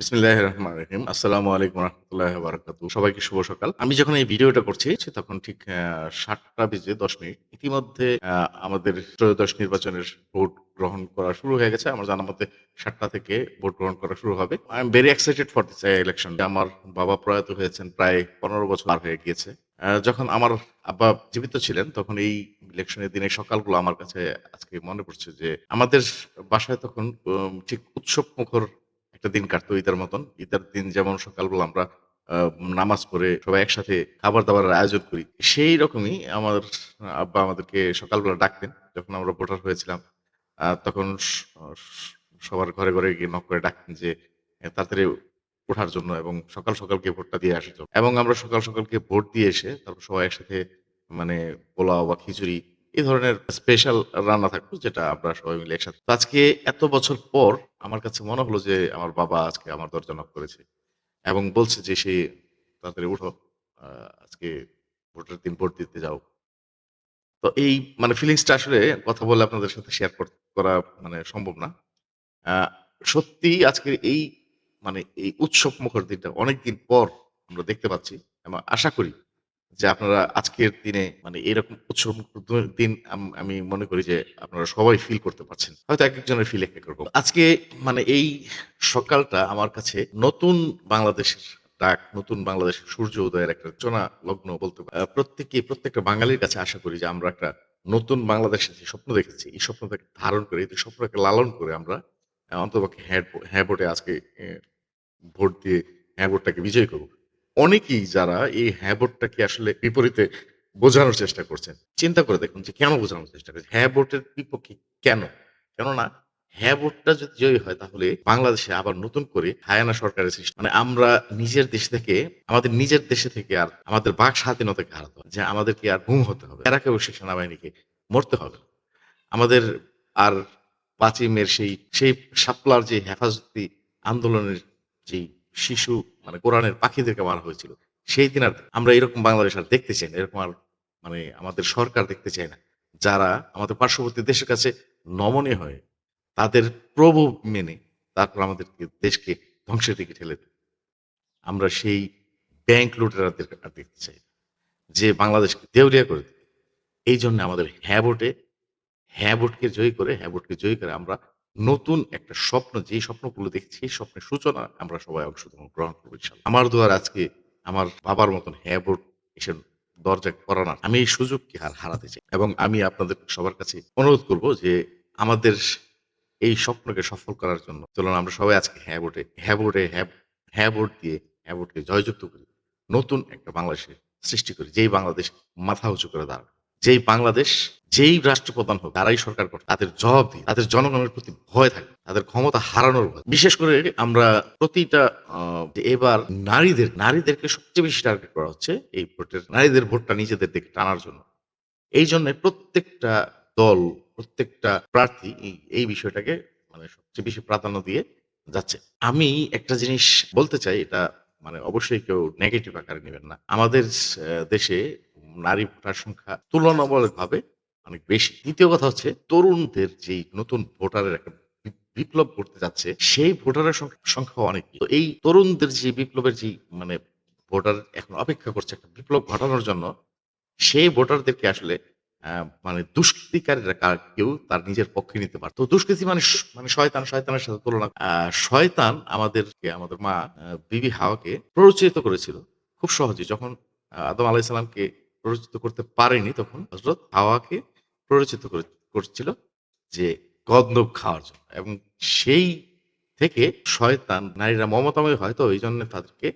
বিসমিল্লাহ রহমান রহিম আসসালামু আলাইকুম রহমতুল্লাহ বারাকাতু সবাইকে শুভ সকাল। আমি যখন এই ভিডিওটা করছি তখন ঠিক সাতটা বেজে দশ মিনিট। ইতিমধ্যে আমাদের ত্রয়োদশ নির্বাচনের ভোট গ্রহণ করা শুরু হয়ে গেছে। আমার জানা মতে সাতটা থেকে ভোট গ্রহণ করা শুরু হবে। I am very excited for this election আমার বাবা প্রয়াত হয়েছেন প্রায় পনেরো বছর পার হয়ে গিয়েছে। যখন আমার আব্বা জীবিত ছিলেন, তখন এই ইলেকশনের দিনে সকালগুলো আমার কাছে আজকে মনে পড়ছে যে, আমাদের বাসায় তখন ঠিক উৎসব মুখর একটা দিন কাটতো ঈদের মতন। ঈদের দিন যেমন সকালবেলা আমরা নামাজ পড়ে সবাই একসাথে খাবার দাবারের আয়োজন করি, সেই রকমই আমার আব্বা আমাদেরকে সকালবেলা ডাকতেন। যখন আমরা ভোটার হয়েছিলাম তখন সবার ঘরে ঘরে গিয়ে নক করে ডাকতেন যে, তাড়াতাড়ি ওঠার জন্য এবং সকাল সকাল গিয়ে ভোটটা দিয়ে আসার জন্য। এবং আমরা সকাল সকালকে ভোট দিয়ে এসে তারপর সবাই একসাথে মানে পোলাও বা খিচুড়ি এই ধরনের স্পেশাল রান্না থাকতো যেটা আমরা সবাই মিলে একসাথে। আজকে এত বছর পর আমার কাছে মনে হলো যে আমার বাবা আজকে আমার দরজা knock করেছে এবং বলছে যে সে তাড়াতাড়ি উঠো আজকে ভোটের দিন ভোট দিতে যাও। তো এই মানে ফিলিংসটা আসলে কথা বলে আপনাদের সাথে শেয়ার করা মানে সম্ভব না। সত্যি আজকের এই মানে এই উৎসব মুখর দিনটা অনেকদিন পর আমরা দেখতে পাচ্ছি আশা করি যে আপনারা আজকের দিনে মানে এরকম উৎসব দিন আমি মনে করি যে আপনারা সবাই ফিল করতে পারছেন। হয়তো এক একজনের ফিল এক এক রকম। আজকে মানে এই সকালটা আমার কাছে নতুন বাংলাদেশের ডাক নতুন বাংলাদেশের সূর্য উদয়ের একটা রচনা লগ্ন বলতে পারি। প্রত্যেকে প্রত্যেকটা বাঙালির কাছে আশা করি যে আমরা একটা নতুন বাংলাদেশের যে স্বপ্ন দেখেছি এই স্বপ্নটাকে ধারণ করে এই স্বপ্নটাকে লালন করে আমরা আহ, অন্ততপক্ষে হ্যাঁ হ্যাঁ ভোটে আজকে ভোট দিয়ে হ্যাঁ ভোটটাকে বিজয় করব। অনেকেই যারা এই হ্যাঁ ভোটটাকে আসলে বিপরীতে বোঝানোর চেষ্টা করছেন, চিন্তা করে দেখুন যে কেন বোঝানোর চেষ্টা করছে হ্যাঁ ভোটের বিপক্ষে কেন? কেননা হ্যাঁ ভোটটা যদি জয়ী হয়, তাহলে বাংলাদেশে আবার নতুন করে হায়ানা সরকারের সৃষ্টি মানে আমরা নিজের দেশ থেকে, আমাদের নিজের দেশে থেকে আর আমাদের বাক স্বাধীনতাকে হারাতে হবে। যে আমাদেরকে আর ঘুম হতে হবে। এরা কেউ অবশ্যই সেনাবাহিনীকে মরতে হবে। আমাদের আর পাঁচই মের সেই সেই সাপলার যে হেফাজতি আন্দোলনের যেই শিশু মানে কোরআনের পাখিদেরকে মারা হয়েছিল। সেই দিন আর আমরা এরকম বাংলাদেশ আর দেখতে চাই না, এরকম আর মানে আমাদের সরকার দেখতে চায় না। যারা আমাদের পার্শ্ববর্তী দেশের কাছে নমনীয় হয়ে তাদের প্রভু মেনে তারপর আমাদেরকে দেশকে ধ্বংসের দিকে ঠেলে দেয়। আমরা সেই ব্যাংক লুটেরাদের আর দেখতে চাই যে বাংলাদেশকে দেউলিয়া করে দেবে। এই জন্য আমাদের হ্যাঁ ভোটে হ্যাঁ ভোটকে জয়ী করে হ্যাঁ ভোটকে জয়ী করে আমরা নতুন একটা স্বপ্ন, যে স্বপ্নগুলো দেখছি, সেই স্বপ্নের সূচনা আমরা সবাই অংশগ্রহণ গ্রহণ করব আমার দুয়ার আজকে আমার বাবার মতন হ্যাঁ ভোট এসে দরজা করানোর আমি এই সুযোগকে আর হারাতে চাই। এবং আমি আপনাদের সবার কাছে অনুরোধ করব যে আমাদের এই স্বপ্নকে সফল করার জন্য চলুন আমরা সবাই আজকে হ্যাঁ ভোটে হ্যাঁ ভোটে হ্যাঁ হ্যাঁ ভোট দিয়ে হ্যাঁ ভোটকে জয়যুক্ত করি নতুন একটা বাংলাদেশের সৃষ্টি করি, যেই বাংলাদেশ মাথা উঁচু করে দাঁড়াবে। যেই বাংলাদেশ, যেই রাষ্ট্রপ্রধান হোক, তারাই সরকার করে তাদের জবাব দিয়ে, তাদের জনগণের প্রতি ভয় থাকে তাদের ক্ষমতা হারানোর ভয়। বিশেষ করে আমরা প্রতিটা এবার নারীদের, নারীদেরকে সবচেয়ে বেশি টার্গেট করা হচ্ছে এই ভোটের, নারীদের ভোটটা নিজেদের দিকে টানার জন্য। এই জন্য প্রত্যেকটা দল, প্রত্যেকটা প্রার্থী এই- বিষয়টাকে মানে সবচেয়ে বেশি প্রাধান্য দিয়ে যাচ্ছে। আমি একটা জিনিস বলতে চাই, এটা মানে অবশ্যই কেউ নেগেটিভ আকারে নেবেন না। আমাদের দেশে নারী ভোটার সংখ্যা তুলনামূলকভাবে অনেক বেশি। দ্বিতীয় কথা হচ্ছে, তরুণদের যে নতুন ভোটারের একটা বিপ্লব করতে যাচ্ছে, সেই ভোটারের সংখ্যা অনেক। তো এই তরুণদের যে বিপ্লবের যে মানে ভোটার এখন অপেক্ষা করছে একটা বিপ্লব ঘটানোর জন্য, সেই ভোটারদেরকে আসলে মানে দুষ্কৃতিকারীরা কেউ তার নিজের পক্ষে নিতে পারে তো দুষ্কৃতি মানে মানে শয়তান, শয়তানের সাথে তুলনা শয়তান আমাদেরকে, আমাদের মা বিবি হাওয়াকে প্ররোচিত করেছিল। খুব সহজে যখন আদম আলাইসালামকে প্ররোচিত করতে পারেনি তখন হজরত হাওয়াকে প্ররোচিত করে- করছিল যে গন্ধব খাওয়ার জন্য এবং সেই থেকে শয়তান, নারীরা মমতাময় হয় তো এই জন্য তাদেরকে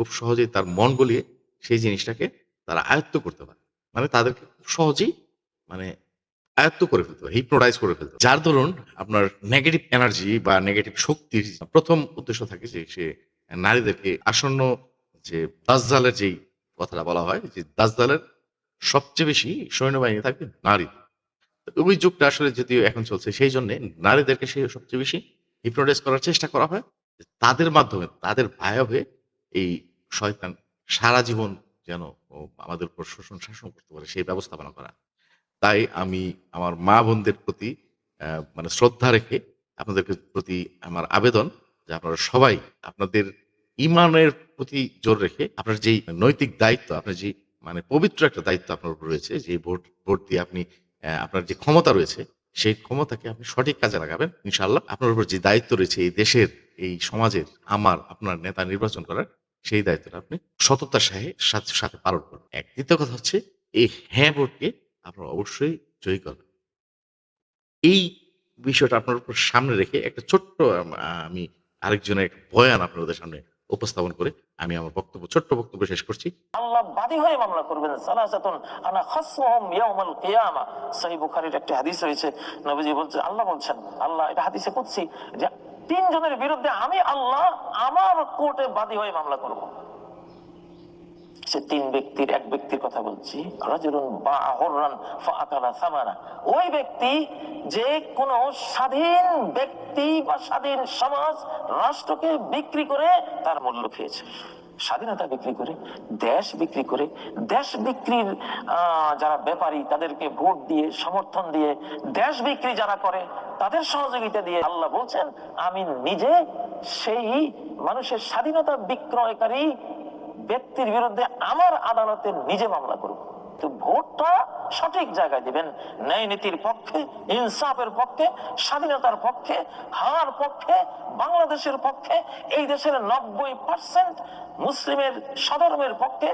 খুব সহজেই তার মন গলিয়ে সেই জিনিসটাকে তারা আয়ত্ত করতে পারে। মানে তাদেরকে খুব সহজেই মানে আয়ত্ত করে ফেলতে পারে হিপনোটাইজ করে ফেলতে যার দরুন আপনার নেগেটিভ এনার্জি বা নেগেটিভ শক্তির প্রথম উদ্দেশ্য থাকে যে সে নারীদেরকে আসন্ন যে দাসজালের যেই কথাটা বলা হয় যে দাসজালের সবচেয়ে বেশি সৈন্যবাহিনী থাকবে নারী। ওই যুগটা আসলে যদিও এখন চলছে সেই জন্য নারীদেরকে সে সবচেয়ে বেশি হিপনোটাইজ করার চেষ্টা করা হয়। তাদের মাধ্যমে, তাদের ভায়া হয়ে এই শয়তান সারা জীবন যেন আমাদের উপর শোষণ, শাসন করতে পারে সেই ব্যবস্থাপনা করা। তাই আমি আমার মা বোনদের প্রতি মানে শ্রদ্ধা রেখে আপনাদের প্রতি আমার আবেদন যে আপনারা সবাই আপনাদের ইমানের প্রতি জোর রেখে আপনার যেই নৈতিক দায়িত্ব, আপনার যে মানে পবিত্র একটা দায়িত্ব আপনার উপর রয়েছে, যে ভোট ভোট দিয়ে আপনি আপনার যে ক্ষমতা রয়েছে, সেই ক্ষমতাকে আপনি সঠিক কাজে লাগাবেন, ইনশাআল্লাহ। আপনার উপর যে দায়িত্ব রয়েছে এই দেশের, এই সমাজের, আমার, আপনার নেতা নির্বাচন করার, সেই দায়িত্বটা আপনি সততার সাহে, সাথে সাথে পালন করবেন এক দ্বিতীয় কথা হচ্ছে, এই হ্যাঁ ভোটকে আপনার অবশ্যই জয়ী করবেন। এই বিষয়টা আপনার উপর সামনে রেখে একটা ছোট্ট আমি আরেকজনের একটা বয়ান আপনাদের সামনে উপস্থাপন করে আমি আমার বক্তব্য, ছোট্ট বক্তব্য শেষ করছি। আল্লাহ বাদী হয়ে মামলা করবেন। সালাসাতুন আনা খাসমুহুম ইয়াউমাল কিয়ামা। সহিহ বুখারীর একটা হাদিস রয়েছে। নবীজি বলছেন আল্লাহ বলছেন, আল্লাহ, এটা হাদিসে কুদসি যে তিনজনের বিরুদ্ধে আমি আল্লাহ আমার কোর্টে বাদী হয়ে মামলা করব। সে তিন ব্যক্তির, এক ব্যক্তির কথা বলছি। ওই ব্যক্তি যে কোন স্বাধীন ব্যক্তি বা স্বাধীন সমাজ রাষ্ট্রকে বিক্রি করে তার মূল্য খেয়েছে। স্বাধীনতা বিক্রি করে, দেশ বিক্রি করে, দেশ বিক্রির যারা ব্যাপারী, তাদেরকে ভোট দিয়ে, সমর্থন দিয়ে, দেশ বিক্রি যারা করে, তাদের সহযোগিতা দিয়ে আল্লাহ বলছেন, আমি নিজে সেই মানুষের স্বাধীনতা বিক্রয়কারী ব্যক্তির বিরুদ্ধে আমার আদালতে নিজে মামলা করব ভোটটা সঠিক জায়গায় দিবেন, ন্যায় নীতির পক্ষে, ইনসাফের পক্ষে, স্বাধীনতার পক্ষে, হার পক্ষে, বাংলাদেশের পক্ষে, এই দেশের নব্বই পার্সেন্ট মুসলিমের সধর্মের পক্ষে